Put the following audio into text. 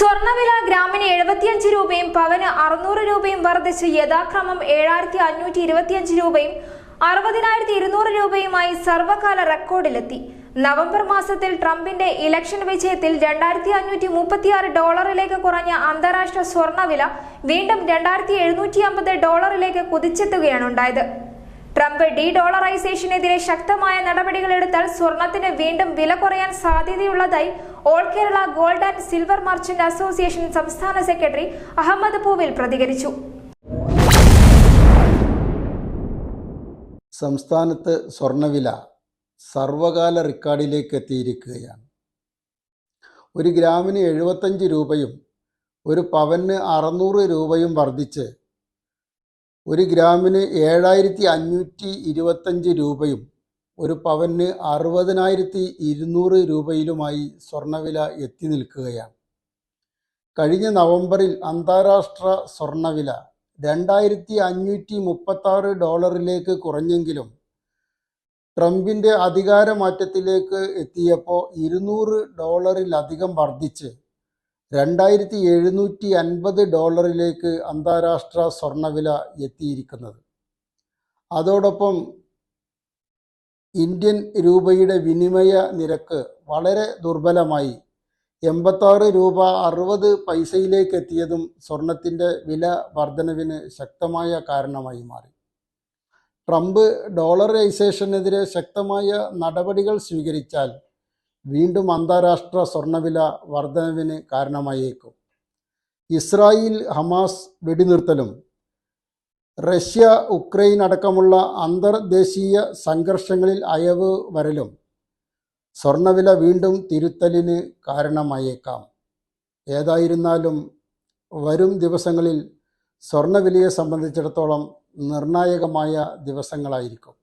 സ്വർണവില ഗ്രാമിന് എഴുപത്തിയഞ്ച് രൂപയും പവന് അറുന്നൂറ് രൂപയും വർദ്ധിച്ച് യഥാക്രമം ഏഴായിരത്തി അഞ്ഞൂറ്റി ഇരുപത്തിയഞ്ച് രൂപയും അറുപതിനായിരത്തി ഇരുന്നൂറ് രൂപയുമായി സർവകാല റെക്കോർഡിലെത്തി. നവംബർ മാസത്തിൽ ട്രംപിന്റെ ഇലക്ഷൻ വിജയത്തിൽ രണ്ടായിരത്തി അഞ്ഞൂറ്റി മുപ്പത്തിയാറ് ഡോളറിലേക്ക് കുറഞ്ഞ അന്താരാഷ്ട്ര സ്വർണവില വീണ്ടും രണ്ടായിരത്തി എഴുന്നൂറ്റി അമ്പത് ഡോളറിലേക്ക് കുതിച്ചെത്തുകയാണ് ഉണ്ടായത്. ട്രംപ് ഡി ഡോളറൈസേഷനെതിരെ ശക്തമായ നടപടികളെടുത്താൽ സ്വർണത്തിന് വീണ്ടും വില കുറയാൻ സാധ്യതയുള്ളതായി all Kerala gold and silver merchant association സംസ്ഥാന സെക്രട്ടറി അഹമ്മദ് പൂവിൽ പ്രതികരിച്ചു. സംസ്ഥാനത്ത് സ്വർണവില സർവകാല റെക്കോർഡിലേക്ക് എത്തിയിരിക്കുകയാണ്. ഒരു ഗ്രാമിന് എഴുപത്തഞ്ച് രൂപയും ഒരു പവന് അറുന്നൂറ് രൂപയും വർദ്ധിച്ച് ഒരു ഗ്രാമിന് ഏഴായിരത്തി അഞ്ഞൂറ്റി ഇരുപത്തഞ്ച് രൂപയും ഒരു പവന് അറുപതിനായിരത്തി ഇരുന്നൂറ് രൂപയിലുമായി സ്വർണവില എത്തി നിൽക്കുകയാണ്. കഴിഞ്ഞ നവംബറിൽ അന്താരാഷ്ട്ര സ്വർണവില രണ്ടായിരത്തി അഞ്ഞൂറ്റി മുപ്പത്താറ് ഡോളറിലേക്ക് കുറഞ്ഞെങ്കിലും ട്രംപിന്റെ അധികാരമാറ്റത്തിലേക്ക് എത്തിയപ്പോൾ ഇരുന്നൂറ് ഡോളറിലധികം വർദ്ധിച്ച് രണ്ടായിരത്തി എഴുന്നൂറ്റി അൻപത് ഡോളറിലേക്ക് അന്താരാഷ്ട്ര സ്വർണവില എത്തിയിരിക്കുന്നത്. അതോടൊപ്പം ഇന്ത്യൻ രൂപയുടെ വിനിമയ നിരക്ക് വളരെ ദുർബലമായി. എൺപത്താറ് രൂപ അറുപത് പൈസയിലേക്ക് എത്തിയതും സ്വർണത്തിന്റെ വില വർധനവിന് ശക്തമായ കാരണമായി മാറി. ട്രംപ് ഡോളറൈസേഷനെതിരെ ശക്തമായ നടപടികൾ സ്വീകരിച്ചാൽ വീണ്ടും അന്താരാഷ്ട്ര സ്വർണവില വർധനവിന് കാരണമായേക്കും. ഇസ്രായേൽ ഹമാസ് വെടിനിർത്തലും റഷ്യ ഉക്രൈൻ അടക്കമുള്ള അന്തർദേശീയ സംഘർഷങ്ങളിൽ അയവ് വരലും സ്വർണവില വീണ്ടും തിരുത്തലിന് കാരണമായേക്കാം. ഏതായിരുന്നാലും വരും ദിവസങ്ങളിൽ സ്വർണവിലയെ സംബന്ധിച്ചിടത്തോളം നിർണായകമായ ദിവസങ്ങളായിരിക്കും.